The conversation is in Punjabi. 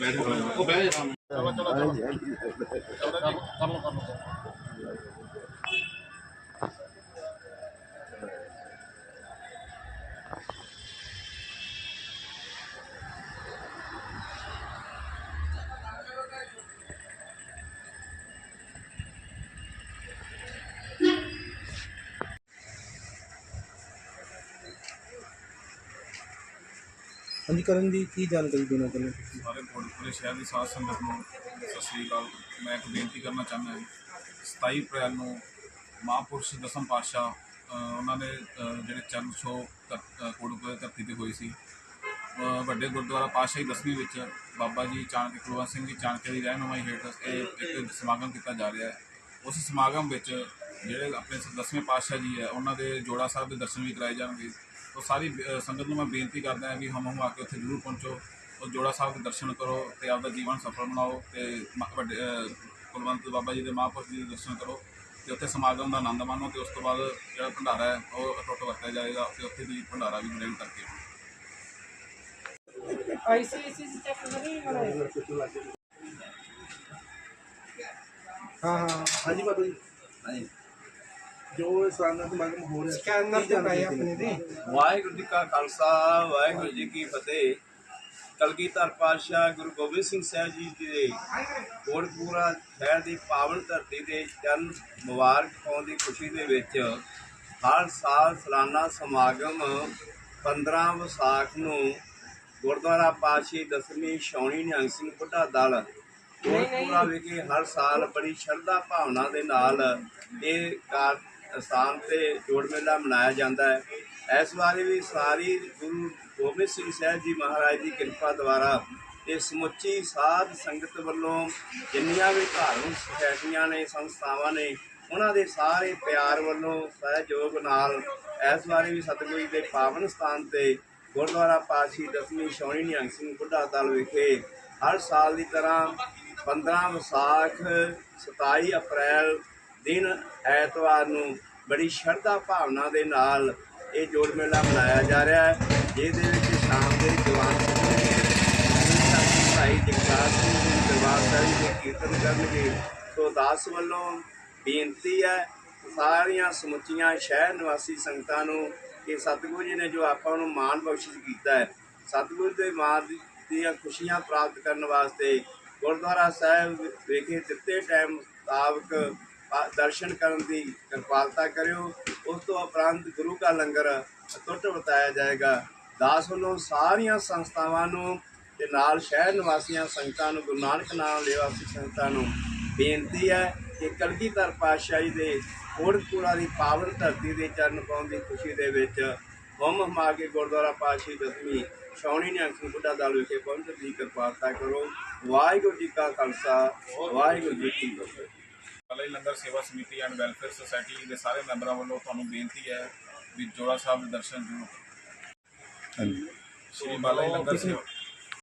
ਬੈਠ ਉਹ ਬਹਿ ਜਾ ਹਾਂਜੀ ਕਰਨ ਦੀ ਕੀ ਜਾਣਕਾਰੀ ਦੇਣਾ ਚਾਹੁੰਦੇ ਹੋ ਤੁਸੀਂ? ਸਾਰੇ ਕੋਟਪੁਰੇ ਸ਼ਹਿਰ ਦੀ ਸਾਧ ਸੰਗਤ ਨੂੰ ਸਤਿ ਸ੍ਰੀ ਅਕਾਲ। ਮੈਂ ਇੱਕ ਬੇਨਤੀ ਕਰਨਾ ਚਾਹੁੰਦਾ ਹਾਂ 27 ਅਪ੍ਰੈਲ ਨੂੰ ਮਹਾਂਪੁਰਸ਼ ਦਸਮ ਪਾਤਸ਼ਾਹ ਅ, ਉਹਨਾਂ ਦੇ ਅ, ਜਿਹੜੇ ਚਰਨ ਛੋਹ ਧਰ- ਧਰਤੀ ਤੇ ਹੋਈ ਸੀ ਅ, ਵੱਡੇ ਗੁਰਦੁਆਰਾ ਪਾਤਸ਼ਾਹੀ ਦਸਵੀਂ ਵਿੱਚ ਬਾਬਾ ਜੀ ਚਾਣਕ ਕੁਲਵੰਤ ਸਿੰਘ ਜੀ ਚਾਣਕੇ ਦੀ ਰਹਿਨੁਮਾਈ ਹੇਠ ਇਹ ਇੱਕ ਸਮਾਗਮ ਕੀਤਾ ਜਾ ਰਿਹਾ ਹੈ। ਉਸ ਸਮਾਗਮ ਵਿੱਚ ਜਿਹੜੇ ਆਪਣੇ ਦਸਵੇਂ ਪਾਤਸ਼ਾਹ ਜੀ ਹੈ ਉਹਨਾਂ ਦੇ ਜੋੜਾ ਸਾਹਿਬ ਦੇ ਦਰਸ਼ਨ ਵੀ ਕਰਾਏ ਜਾਣਗੇ। ਤਾਂ ਸਾਰੀ ਸੰਗਤ ਨੂੰ ਮੈਂ ਬੇਨਤੀ ਕਰਦਾ ਹਾਂ ਵੀ ਹਮ ਹਮ ਆ ਕੇ ਉੱਥੇ ਜ਼ਰੂਰ ਪਹੁੰਚੋ। ਉਹ ਜੋੜਾ ਸਾਹਿਬ ਦੇ ਦਰਸ਼ਨ ਕਰੋ ਤੇ ਆਪਦਾ ਜੀਵਨ ਸਫਲ ਬਣਾਓ ਤੇ ਵੱਡੇ ਕੁਲਵੰਤ ਬਾਬਾ ਜੀ ਦੇ ਮਹਾਂਪੁਰਖ ਜੀ ਦੇ ਦਰਸ਼ਨ ਕਰੋ ਤੇ ਉੱਥੇ ਸਮਾਗਮ ਦਾ ਆਨੰਦ ਮਾਣੋ ਤੇ ਉਸ ਤੋਂ ਬਾਅਦ ਜਿਹੜਾ ਭੰਡਾਰਾ ਹੈ ਉਹ ਅਟੁੱਟ ਵਰਤਿਆ ਜਾਏਗਾ ਤੇ ਉੱਥੇ ਦੀ ਭੰਡਾਰਾ ਵੀ ਗ੍ਰਹਿਣ ਕਰਕੇ ਆਈਸੀਆਈਸੀ ਚੈੱਕ ਕਰੀ ਵਾਲਾ ਹਾਂ ਹਾਂ। ਹਾਂਜੀ ਬਾਬਾ ਜੀ। ਹਾਂਜੀ। ਜੋ ਸਾਨਾ ਸਮਾਗਮ ਹੋ ਰਿਹਾ ਸਕੈਨਰ ਤੇ ਪਏ ਆਪਣੇ? ਦੇ ਵਾਹਿਗੁਰੂ ਜੀ ਕਾ ਖਾਲਸਾ ਵਾਹਿਗੁਰੂ ਜੀ ਕੀ ਫਤਿਹ ਕਲਗੀਧਰ ਪਾਤਸ਼ਾਹ ਗੁਰੂ ਗੋਬਿੰਦ ਸਿੰਘ ਸਾਹਿਬ ਜੀ ਦੇ ਕੋਟਪੂਰਾ ਸ਼ਹਿਰ ਦੀ ਪਾਵਨ ਧਰਤੀ ਦੇ ਜਨਮ ਮੁਬਾਰਕ ਪਾਉਣ ਦੀ ਖੁਸ਼ੀ ਦੇ ਵਿੱਚ ਹਰ ਸਾਲ ਸਾਲਾਨਾ ਸਮਾਗਮ 15 ਵਿਸਾਖ ਨੂੰ ਗੁਰਦੁਆਰਾ ਪਾਤਸ਼ਾਹੀ ਦਸਵੀਂ ਸ਼ੌਣੀ ਨਿਹੰਗ ਸਿੰਘ ਬੁੱਢਾ ਦਲ ਕੋਟਪੂਰਾ ਵਿਖੇ ਹਰ ਸਾਲ ਬੜੀ ਸ਼ਰਧਾ ਭਾਵਨਾ ਦੇ ਨਾਲ ਇਹ ਕਾਰ ਸਥਾਨ ਤੇ ਜੋੜ ਮੇਲਾ ਮਨਾਇਆ ਜਾਂਦਾ ਹੈ। ਇਸ ਵਾਰੀ ਵੀ ਸਾਰੀ ਗੁਰੂ ਗੋਬਿੰਦ ਸਿੰਘ ਸਾਹਿਬ ਜੀ ਮਹਾਰਾਜ ਦੀ ਕਿਰਪਾ ਦੁਆਰਾ ਤੇ ਸਮੁੱਚੀ ਸਾਧ ਸੰਗਤ ਵੱਲੋਂ ਜਿੰਨੀਆਂ ਵੀ ਧਾਰਮਿਕ ਸੁਸਾਇਟੀਆਂ ਨੇ, ਸੰਸਥਾਵਾਂ ਨੇ, ਉਹਨਾਂ ਦੇ ਸਾਰੇ ਪਿਆਰ ਵੱਲੋਂ ਸਹਿਯੋਗ ਨਾਲ ਇਸ ਵਾਰੀ ਵੀ ਸਤਿਗੁਰੂ ਜੀ ਦੇ ਪਾਵਨ ਸਥਾਨ ਤੇ ਗੁਰਦੁਆਰਾ ਪਾਤਸ਼ਾਹੀ ਦਸਵੀਂ ਸ਼ੌਣੀ ਨਿਹੰਗ ਸਿੰਘ ਬੁੱਢਾ ਦਲ ਵਿਖੇ ਹਰ ਸਾਲ ਦੀ ਤਰ੍ਹਾਂ 15 ਵਿਸਾਖ 27 ਅਪ੍ਰੈਲ ਦਿਨ ਐਤਵਾਰ ਨੂੰ ਬੜੀ ਸ਼ਰਧਾ ਭਾਵਨਾ ਦੇ ਨਾਲ ਇਹ ਜੋੜ ਮੇਲਾ ਮਨਾਇਆ ਜਾ ਰਿਹਾ ਹੈ, ਜਿਹਦੇ ਵਿੱਚ ਸ਼ਾਮ ਦੇ ਜਵਾਨ ਭਾਈ ਜਗਤਾਰ ਸਿੰਘ ਜੀ ਦਰਬਾਰ ਸਾਹਿਬ ਦੇ ਕੀਰਤਨ ਕਰਨਗੇ। ਸੋ ਦਾਸ ਵੱਲੋਂ ਬੇਨਤੀ ਹੈ, ਸਾਰੀਆਂ ਸਮੁੱਚੀਆਂ ਸ਼ਹਿਰ ਨਿਵਾਸੀ ਸੰਗਤਾਂ ਨੂੰ ਕਿ ਸਤਿਗੁਰੂ ਜੀ ਨੇ ਜੋ ਆਪਾਂ ਨੂੰ ਮਾਣ ਬਖਸ਼ਿਸ਼ ਕੀਤਾ ਹੈ, ਸਤਿਗੁਰੂ ਦੇ ਮਾਨ ਦੀਆਂ ਖੁਸ਼ੀਆਂ ਪ੍ਰਾਪਤ ਕਰਨ ਵਾਸਤੇ ਗੁਰਦੁਆਰਾ ਸਾਹਿਬ ਵਿਖੇ ਦਿੱਤੇ ਟਾਈਮ ਮੁਤਾਬਕ ਦਰਸ਼ਨ ਕਰਨ ਦੀ ਕਿਰਪਾਲਤਾ ਕਰਿਓ। ਉਸ ਤੋਂ ਉਪਰੰਤ ਗੁਰੂ ਕਾ ਲੰਗਰ ਅਟੁੱਟ ਵਰਤਾਇਆ ਜਾਏਗਾ। ਦਾਸ ਵੱਲੋਂ ਸਾਰੀਆਂ ਸੰਸਥਾਵਾਂ ਨੂੰ ਤੇ ਨਾਲ ਸ਼ਹਿਰ ਨਿਵਾਸੀਆਂ ਸੰਗਤਾਂ ਨੂੰ, ਗੁਰੂ ਨਾਨਕ ਨਾਮ ਲੇਵਾਸੀ ਸੰਗਤਾਂ ਨੂੰ ਬੇਨਤੀ ਹੈ ਕਿ ਕਲਗੀਧਰ ਪਾਤਸ਼ਾਹੀ ਦੇ ਕੋਟਕਪੂਰਾ ਦੀ ਪਾਵਨ ਧਰਤੀ ਦੇ ਚਰਨ ਪਾਉਣ ਦੀ ਖੁਸ਼ੀ ਦੇ ਵਿੱਚ ਹੁਮ ਹਮਾ ਕੇ ਗੁਰਦੁਆਰਾ ਪਾਤਸ਼ਾਹੀ ਦਸਵੀਂ ਸ਼ੌਣੀ ਨਿਹੰਗ ਸਿੰਘ ਬੁੱਢਾ ਦਲ ਵਿਖੇ ਪਹੁੰਚਣ ਦੀ ਕਿਰਪਾਲਤਾ ਕਰੋ। ਵਾਹਿਗੁਰੂ ਜੀ ਕਾ ਖਾਲਸਾ, ਵਾਹਿਗੁਰੂ ਜੀ ਕੀ ਫਤਿਹ। ਕਲਾਈ ਲੰਗਰ ਸੇਵਾ ਸਮਿਤੀ ਐਂਡ ਵੈਲਫੇਅਰ ਸੁਸਾਇਟੀ ਦੇ ਸਾਰੇ ਮੈਂਬਰਾਂ ਵੱਲੋਂ ਤੁਹਾਨੂੰ ਬੇਨਤੀ ਹੈ ਵੀ ਜੋੜਾ ਸਾਹਿਬ ਦੇ ਦਰਸ਼ਨ ਜ਼ਰੂਰ ਕਰੋ। ਹਾਂਜੀ ਸ਼੍ਰੀ ਬਾਲਾ ਜੀ ਲੰਗਰ ਸੇਵਾ